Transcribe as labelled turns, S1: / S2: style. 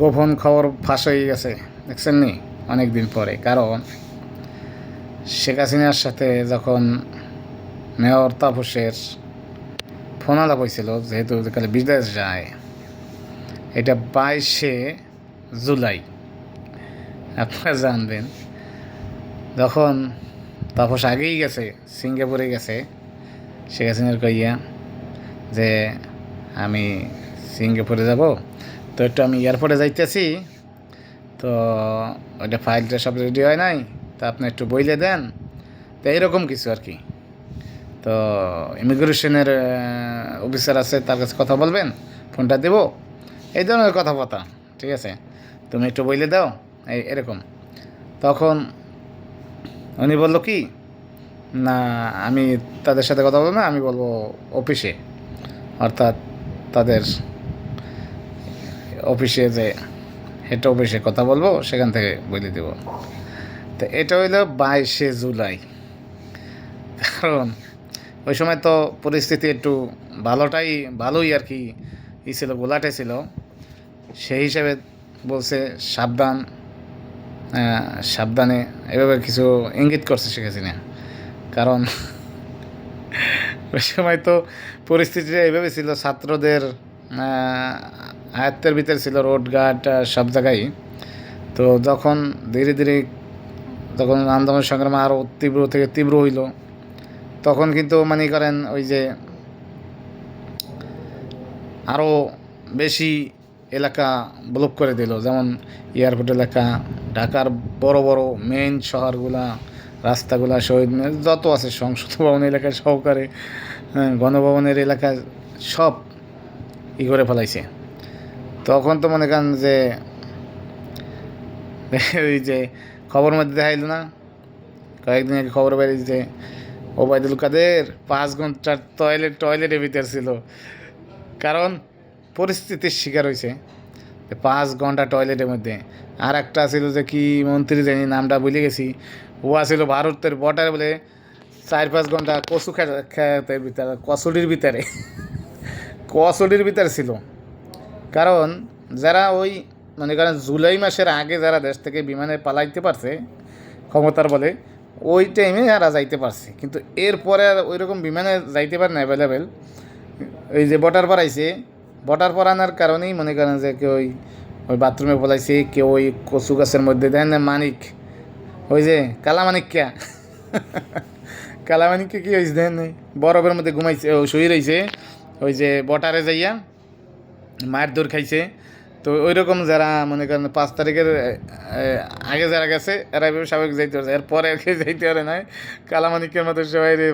S1: গোপন খবর ফাঁস হয়ে গেছে, দেখছেন নি? অনেক দিন পরে। কারণ শেখ হাসিনার সাথে যখন মেয়র তাপসের ফোন আলাপ হয়েছিল, যেহেতু কালে বিদেশ যায়, এটা বাইশে জুলাই। আপনারা জানবেন, যখন তাপস আগেই গেছে, সিঙ্গাপুরে গেছে, শেখ হাসিনার কইয়া যে, আমি সিঙ্গাপুরে যাব তো একটু আমি এয়ারপোর্টে যাইতেছি। তো ওইটা ফাইলটা সব রেডি হয় নাই, তা আপনি একটু বইলে দেন। তো এইরকম কিছু আর কি। তো ইমিগ্রেশনের অফিসার আছে, তার কাছে কথা বলবেন, ফোনটা দেবো। এই ধরনের কথা কথাবার্তা, ঠিক আছে? তুমি একটু বইলে দাও, এই এরকম। তখন উনি বলল কি, না, আমি তাদের সাথে কথা বলব না, আমি বলব অফিসে অর্থাৎ তাদের অফিসে যে হেড অফিসে কথা বলব, সেখান থেকে বলে দেব। তো এটা হইল বাইশে জুলাই। কারণ ওই সময় তো পরিস্থিতি একটু ভালোটাই, ভালোই আর কি ই ছিল, গোলাটে ছিল। সেই হিসাবে বলছে সাবধান সাবধানে এভাবে কিছু ইঙ্গিত করছে শেখ হাসিনা। কারণ ওই সময় তো পরিস্থিতিটা এইভাবে ছিল, ছাত্রদের আয়ত্তের ভিতরে ছিল রোডঘাট আহ, সব জায়গায়। তো যখন ধীরে ধীরে তখন আন্দোলন সংগ্রাম আরও তীব্র থেকে তীব্র হইল তখন কিন্তু মনে করেন ওই যে আরও বেশি এলাকা ব্লক করে দিল। যেমন এয়ারপোর্ট এলাকা ঢাকার বড় বড় মেইন শহরগুলা রাস্তাগুলা শহীদ যত আছে সংসদ ভবন এলাকায় সহকারে হ্যাঁ, গণভবনের এলাকা সব ই করে ফেলাইছে। তখন তো মনে করেন যে, ওই যে খবর মধ্যে দেখাইল না? কয়েকদিন আগে খবর বেরিয়েছে ওবায়দুল কাদের পাঁচ ঘণ্টার টয়লেট টয়লেটের ভিতর ছিল। কারণ পরিস্থিতির শিকার হয়েছে পাঁচ ঘণ্টা টয়লেটের মধ্যে। আর একটা ছিল যে কি মন্ত্রী জানি নামটা ভুলে গেছি। ও ছিল ভারতের বর্ডারে বলে চার পাঁচ ঘণ্টা কচু খেতের ভিতরে কচুরির ভিতরে। কচুরির ভিতরে ছিল। কারণ যারা ওই, মনে করেন জুলাই মাসের আগে যারা দেশ থেকে বিমানে পালাইতে পারছে, ক্ষমতার বলে, ওই টাইমে এরা যাইতে পারছে। কিন্তু এরপরে আর ওই রকম বিমানে যাইতে পারে না অ্যাভেলেবেল ওই যে বটার পাড়াইছে বটার পরানোর কারণেই মনে করেন যে কেউ ওই ওই বাথরুমে পলাইছে, কেউ ওই কচু গাছের মধ্যে, দেন না মানিক, ওই যে কালা মানিক কে হয়েছে দেন বরফের মধ্যে ঘুমাইছে শুয়ে রয়েছে ওই যে বটারে যাইয়া মায়ের দৌড় খাইছে। তো ওই রকম যারা মনে করেন পাঁচ তারিখের আগে যারা গেছে এরা এভাবে স্বাভাবিক যাইতে পারছে। এরপরে আর কেউ যাইতে পারে নাই। কালামানিকের মতো সবাই রে